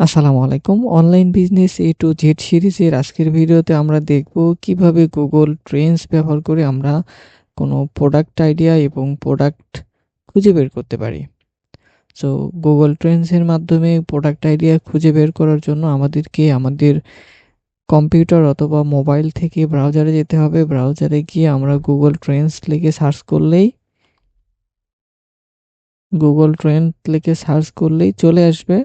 আসসালামু আলাইকুম। Online business A to Z সিরিজের আজকের ভিডিওতে আমরা দেখব কীভাবে গুগল ট্রেন্ডস ব্যবহার করে আমরা কোনো প্রোডাক্ট আইডিয়া এবং প্রোডাক্ট খুঁজে বের করতে পারি। সো গুগল ট্রেন্ডসের মাধ্যমে প্রোডাক্ট আইডিয়া খুঁজে বের করার জন্য আমাদেরকে আমাদের কম্পিউটার অথবা মোবাইল থেকে ব্রাউজারে যেতে হবে। ব্রাউজারে গিয়ে আমরা গুগল ট্রেন্ডস লিখে সার্চ করলেই গুগল ট্রেন্ড লিখে সার্চ করলেই চলে আসবে।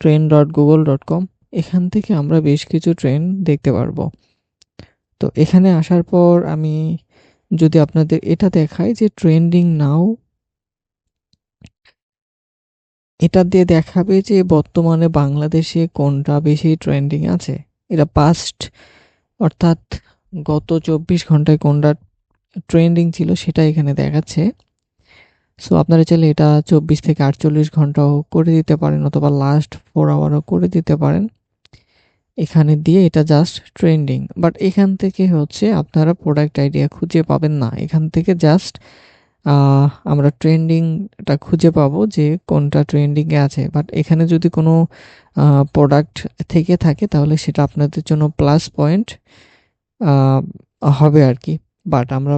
Train dot Google dot com এখান থেকে আমরা বেশ কিছু ট্রেন দেখতে পারব। তো এখানে আসার পর আমি যদি আপনাদের এটা দেখাই যে ট্রেন্ডিং নাও এটা দিয়ে দেখাবে যে বর্তমানে বাংলাদেশে কোনটা বেশি ট্রেন্ডিং আছে। এটা পাস্ট অর্থাৎ গত চব্বিশ ঘন্টায় কোনটা ট্রেন্ডিং ছিল সেটা এখানে দেখাচ্ছে। সো আপনারা চাইলে এটা চব্বিশ থেকে আটচল্লিশ ঘন্টাও করে দিতে পারেন অথবা লাস্ট ফোর আওয়ারও করে দিতে পারেন। এখানে দিয়ে এটা জাস্ট ট্রেন্ডিং বাট এখান থেকে হচ্ছে আপনারা প্রোডাক্ট আইডিয়া খুঁজে পাবেন না। এখান থেকে জাস্ট আমরা ট্রেন্ডিংটা খুঁজে পাবো যে কোনটা ট্রেন্ডিংয়ে আছে। বাট এখানে যদি কোনো প্রোডাক্ট থেকে থাকে তাহলে সেটা আপনাদের জন্য প্লাস পয়েন্ট হবে আর কি। বাট আমরা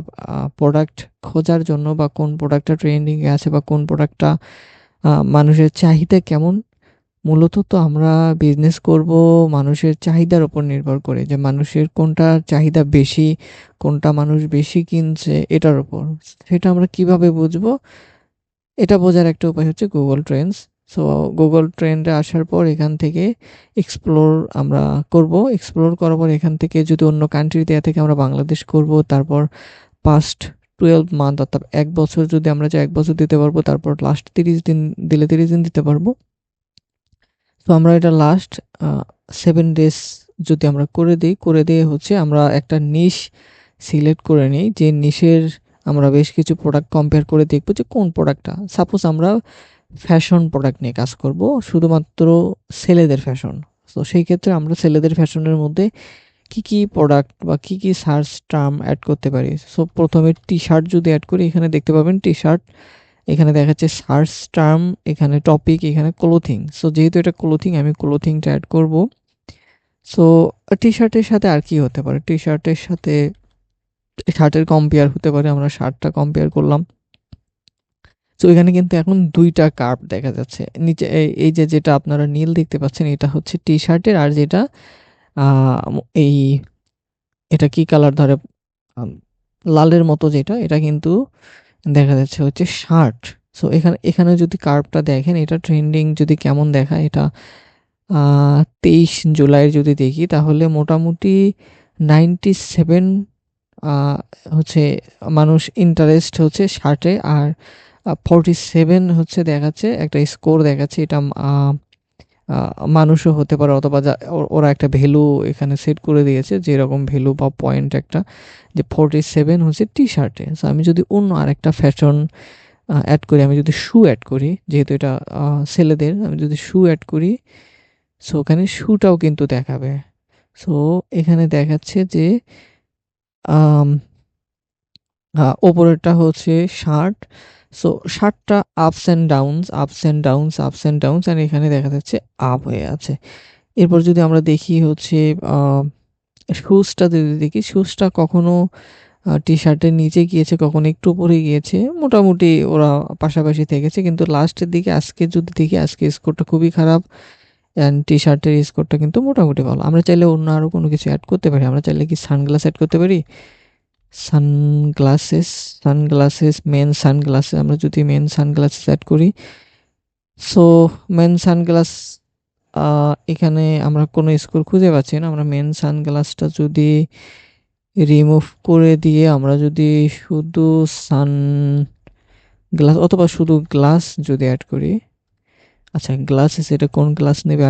প্রোডাক্ট খোঁজার জন্য বা কোন প্রোডাক্টটা ট্রেন্ডিংয়ে আছে বা কোন প্রোডাক্টটা মানুষের চাহিদা কেমন, মূলত তো আমরা বিজনেস করব মানুষের চাহিদার উপর নির্ভর করে যে মানুষের কোনটা চাহিদা বেশি, কোনটা মানুষ বেশি কিনছে, এটার উপর। সেটা আমরা কীভাবে বুঝব, এটা বোঝার একটা উপায় হচ্ছে গুগল ট্রেন্ডস সো গুগল ট্রেন্ডে আসার পর এখান থেকে এক্সপ্লোর আমরা করব। এক্সপ্লোর করার পর এখান থেকে যদি অন্য কান্ট্রি দেওয়া থেকে আমরা বাংলাদেশ করব, তারপর পাস্ট টুয়েলভ মান্থ অর্থাৎ এক বছর যদি আমরা চাই এক বছর দিতে পারব, তারপর লাস্ট তিরিশ দিন, দিলে তিরিশ দিন দিতে পারব। তো আমরা এটা লাস্ট সেভেন ডেজ যদি আমরা করে দিই, করে দিয়ে হচ্ছে আমরা একটা নিশ সিলেক্ট করে নিই। যে নিশের আমরা বেশ কিছু প্রোডাক্ট কম্পেয়ার করে দেখব যে কোন প্রোডাক্টটা সাপোজ আমরা ফ্যাশন প্রোডাক্ট নিয়ে কাজ করব, শুধুমাত্র ছেলেদের ফ্যাশন তো সেই ক্ষেত্রে আমরা ছেলেদের ফ্যাশনের মধ্যে কি কি প্রোডাক্ট বা কি কি সার্চ টার্ম অ্যাড করতে পারি। সো প্রথমে টি শার্ট যদি অ্যাড করি, এখানে দেখতে পাবেন টি শার্ট এখানে দেখাচ্ছে সার্চ টার্ম এখানে টপিক এখানে ক্লোথিং সো যেহেতু এটা ক্লোথিং আমি ক্লোথিংটা অ্যাড করব। সো টি শার্টের সাথে আর কি হতে পারে? টি শার্টের সাথে শার্টের কম্পেয়ার হতে পারে, আমরা শার্টটা কম্পেয়ার করলাম। তো এখানে কিন্তু এখন দুইটা কার্ভ দেখা যাচ্ছে। নিচে এই যে যেটা আপনারা নীল দেখতে পাচ্ছেন, এটা হচ্ছে টি শার্টের আর যেটা এই, এটা কি কালার ধরে লালের মতো যেটা, এটা কিন্তু দেখা যাচ্ছে হচ্ছে শার্ট সো এখানে এখানে যদি কার্ভটা দেখেন, এটা ট্রেন্ডিং যদি কেমন দেখায়, এটা তেইশ জুলাইয়ের যদি দেখি, তাহলে মোটামুটি নাইনটি সেভেন হচ্ছে মানুষ ইন্টারেস্ট হচ্ছে শার্টে আর ফর্টি সেভেন হচ্ছে দেখাচ্ছে, একটা স্কোর দেখাচ্ছে, এটা মানুষও হতে পারে অথবা যা, ওরা একটা ভ্যালু এখানে সেট করে দিয়েছে, যেরকম ভ্যালু বা পয়েন্ট একটা, যে ফর্টি সেভেন হচ্ছে টি শার্টে সো আমি যদি অন্য আরেকটা ফ্যাশন অ্যাড করি, আমি যদি শু অ্যাড করি, যেহেতু এটা ছেলেদের, আমি যদি শু অ্যাড করি সো ওখানে শুটাও কিন্তু দেখাবে। সো এখানে দেখাচ্ছে যে ওপরেরটা হচ্ছে শার্ট সো শার্টটা ups and downs ups and downs ups and downs and এখানে দেখা যাচ্ছে আপ হয়ে আছে। এরপর যদি আমরা দেখি হচ্ছে শুজটা যদি দেখি শুজটা কখনো টি শার্টের নিচে গিয়েছে, কখনো একটু উপরে গিয়েছে, মোটামুটি ওরা পাশাপাশি থেকেছে, কিন্তু লাস্টের দিকে, আজকে যদি দেখি, আজকে স্কোরটা খুবই খারাপ অ্যান্ড টি শার্টের স্কোরটা কিন্তু মোটামুটি ভালো। আমরা চাইলে অন্য আরও কোনো কিছু অ্যাড করতে পারি। আমরা চাইলে কি সানগ্লাস অ্যাড করতে পারি? সানগ্লাসেস সানগ্লাসেস মেন সানগ্লাসেস আমরা যদি মেন সানগ্লাসেস অ্যাড করি সো মেন সানগ্লাস এখানে আমরা কোনো স্কোর খুঁজে পাচ্ছি না, আমরা মেন সানগ্লাসটা যদি রিমুভ করে দিয়ে আমরা যদি শুধু সান গ্লাস অথবা শুধু গ্লাস যদি অ্যাড করি আচ্ছা গ্লাসেস এটা কোন গ্লাস নেবে?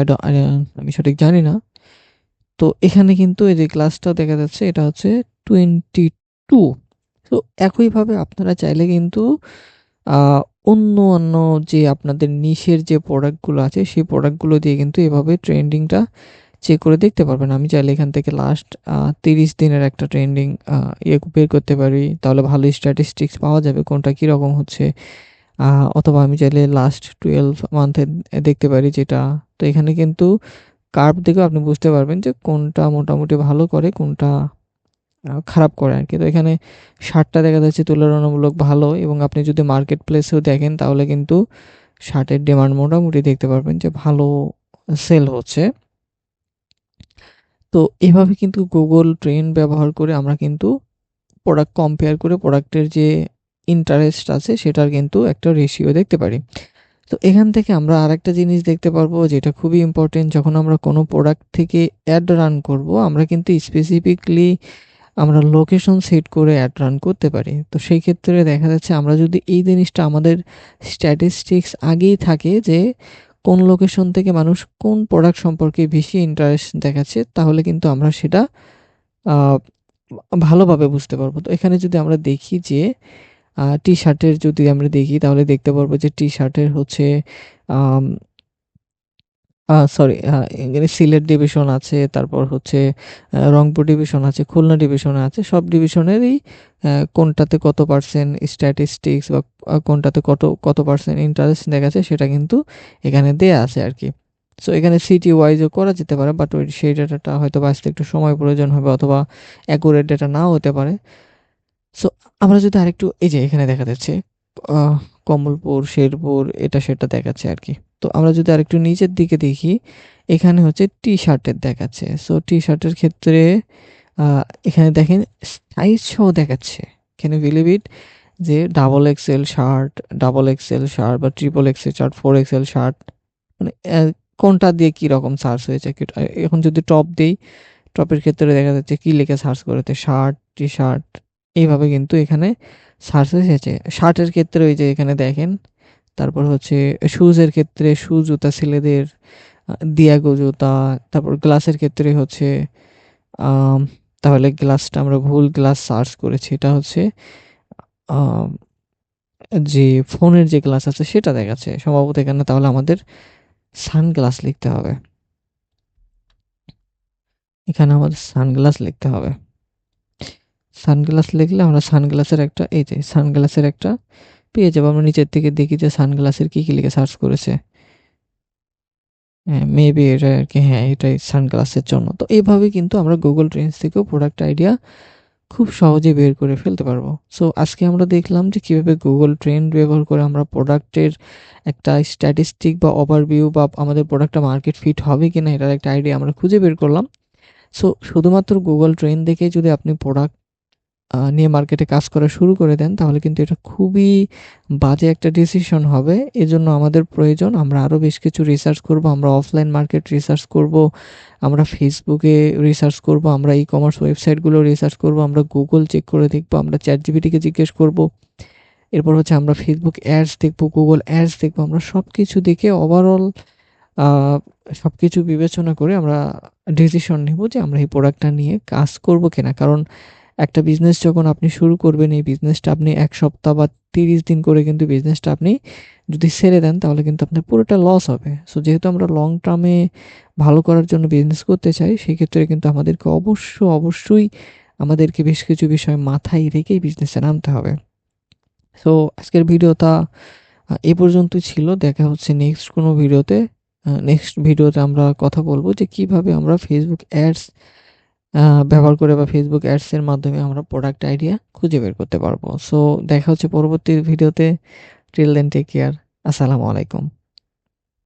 আমি সঠিক জানি না। তো এখানে কিন্তু এই যে গ্লাসটা দেখা যাচ্ছে, এটা হচ্ছে টোয়েন্টি টু তো একইভাবে আপনারা চাইলে কিন্তু অন্য অন্য যে আপনাদের নিশের যে প্রোডাক্টগুলো আছে, সেই প্রোডাক্টগুলো দিয়ে কিন্তু এভাবে ট্রেন্ডিংটা চেক করে দেখতে পারবেন। আমি চাইলে এখান থেকে লাস্ট তিরিশ দিনের একটা ট্রেন্ডিং ইয়ে বের করতে পারি। তাহলে ভালো স্ট্যাটিস্টিক্স পাওয়া যাবে কোনটা কীরকম হচ্ছে। অথবা আমি চাইলে লাস্ট টুয়েলভ মান্থে দেখতে পারি যেটা। তো এখানে কিন্তু কার্ভ দেখেও আপনি বুঝতে পারবেন যে কোনটা মোটামুটি ভালো করে, কোনটা খারাপ করে আর কি তো এখানে শার্টটা দেখা যাচ্ছে তুলনামূলক ভালো এবং আপনি যদি মার্কেট প্লেসেও দেখেন তাহলে কিন্তু শার্টের ডিমান্ড মোটামুটি দেখতে পারবেন যে ভালো সেল হচ্ছে। তো এভাবে কিন্তু গুগল ট্রেন ব্যবহার করে আমরা কিন্তু প্রোডাক্ট কম্পেয়ার করে প্রোডাক্টের যে ইন্টারেস্ট আছে সেটার কিন্তু একটা রেশিও দেখতে পারি। তো এখান থেকে আমরা আরেকটা জিনিস দেখতে পারব যেটা খুবই ইম্পর্টেন্ট যখন আমরা কোনো প্রোডাক্ট থেকে অ্যাড রান করব, আমরা কিন্তু স্পেসিফিকলি আমরা লোকেশন সেট করে অ্যাড রান করতে পারি। তো সেই ক্ষেত্রে দেখা যাচ্ছে আমরা যদি এই জিনিসটা আমাদের স্ট্যাটিস্টিক্স আগেই থাকে যে কোন লোকেশন থেকে মানুষ কোন প্রোডাক্ট সম্পর্কে বেশি ইন্টারেস্ট দেখাচ্ছে, তাহলে কিন্তু আমরা সেটা ভালোভাবে বুঝতে পারব। তো এখানে যদি আমরা দেখি যে টি শার্টের যদি আমরা দেখি, তাহলে দেখতে পারব যে টি শার্টের হচ্ছে সরি এখানে সিলেট ডিভিশন আছে, তারপর হচ্ছে রংপুর ডিভিশন আছে, খুলনা ডিভিশন আছে, সব ডিভিশনেরই কোনটাতে কত পার্সেন্ট স্ট্যাটিস্টিক্স বা কোনটাতে কত কত পার্সেন্ট ইন্টারেস্ট দেখাচ্ছে সেটা কিন্তু এখানে দেয়া আছে আর কি সো এখানে সিটি ওয়াইজও করা যেতে পারে বাট ওই সেই ডেটাটা হয়তো আসতে একটু সময় প্রয়োজন হবে অথবা অ্যাকুরেট ডেটা নাও হতে পারে। সো আমরা যদি আরেকটু, এই যে এখানে দেখা যাচ্ছে কমলপুর, শেরপুর, এটা সেটা দেখাচ্ছে আর কি তো আমরা যদি আরেকটু নিচের দিকে দেখি, এখানে হচ্ছে টি শার্টের দেখাচ্ছে। সো টি শার্টের ক্ষেত্রে এখানে দেখেন সাইজ সহ দেখাচ্ছে। এখানে বিলিভ ইট যে double XL shirt double XL shirt বা triple XL shirt four XL shirt মানে কোনটা দিয়ে কী রকম সার্চ হয়েছে? এখন যদি টপ দিই টপের ক্ষেত্রে দেখা যাচ্ছে কী লিখে সার্চ করেছে শার্ট টি শার্ট এইভাবে কিন্তু এখানে সার্চ এসেছে শার্টের ক্ষেত্রে ওই যে এখানে দেখেন তারপর হচ্ছে শুজের ক্ষেত্রে শু জুতা ছেলেদের দিয়াগো জুতা, তারপর গ্লাসের ক্ষেত্রে হচ্ছে তাহলে গ্লাসটা আমরা ভুল গ্লাস সার্চ করেছি। এটা হচ্ছে যে ফোনের যে গ্লাস আছে সেটা দেখাচ্ছে। সম্ভবত এখানে তাহলে আমাদের সানগ্লাস লিখতে হবে। এখানে আমাদের সানগ্লাস লিখতে হবে। সানগ্লাস লিখলে আমরা সানগ্লাসের একটা, এই যে সানগ্লাসের একটা পেয়ে যাব। আমরা নিচের থেকে দেখি যে সানগ্লাসের কী কী লিখে সার্চ করেছে। হ্যাঁ মেবি এটা আর কি হ্যাঁ এটাই সানগ্লাসের জন্য। তো এইভাবে কিন্তু আমরা গুগল ট্রেন্ডস থেকেও প্রোডাক্ট আইডিয়া খুব সহজে বের করে ফেলতে পারব। সো আজকে আমরা দেখলাম যে কীভাবে গুগল ট্রেন্ড ব্যবহার করে আমরা প্রোডাক্টের একটা স্ট্যাটিস্টিক বা ওভারভিউ বা আমাদের প্রোডাক্টটা মার্কেট ফিট হবে কি না এটার একটা আইডিয়া আমরা খুঁজে বের করলাম। সো শুধুমাত্র গুগল ট্রেন্ড দেখে যদি আপনি প্রোডাক্ট নিয়ে মার্কেটে কাজ করা শুরু করে দেন, তাহলে কিন্তু এটা খুবই বাজে একটা ডিসিশন হবে। এজন্য আমাদের প্রয়োজন, আমরা আরও বেশ কিছু রিসার্চ করব, আমরা অফলাইন মার্কেট রিসার্চ করব, আমরা ফেসবুকে রিসার্চ করব, আমরা ই কমার্স ওয়েবসাইটগুলো রিসার্চ করব, আমরা গুগল চেক করে দেখব, আমরা চ্যাট জিবিটিকে জিজ্ঞেস করব। এরপর হচ্ছে আমরা ফেসবুক অ্যাডস দেখব গুগল অ্যাডস দেখব, আমরা সব কিছু দেখে ওভারঅল সব কিছু বিবেচনা করে আমরা ডিসিশন নেব যে আমরা এই প্রোডাক্টটা নিয়ে কাজ করব কিনা। কারণ একটা বিজনেস যখন আপনি শুরু করবেন, এই বিজনেসটা আপনি এক সপ্তাহ বা তিরিশ দিন করে কিন্তু বিজনেসটা আপনি যদি ছেড়ে দেন, তাহলে কিন্তু আপনার পুরোটা লস হবে। সো যেহেতু আমরা লং টার্মে ভালো করার জন্য বিজনেস করতে চাই, সেক্ষেত্রে কিন্তু আমাদেরকে অবশ্য, অবশ্যই আমাদেরকে বেশ কিছু বিষয় মাথায় রেখেই বিজনেসে নামতে হবে। সো আজকের ভিডিওটা এ পর্যন্তই ছিল। দেখা হচ্ছে নেক্সট কোনো ভিডিওতে। নেক্সট ভিডিওতে আমরা কথা বলব যে কীভাবে আমরা ফেসবুক অ্যাডস ব্যবহার করে বা ফেসবুক অ্যাডসের মাধ্যমে আমরা প্রোডাক্ট আইডিয়া খুঁজে বের করতে পারব। সো দেখা হচ্ছে পরবর্তী ভিডিওতে টিল দেন টেক কেয়ার আসসালামু আলাইকুম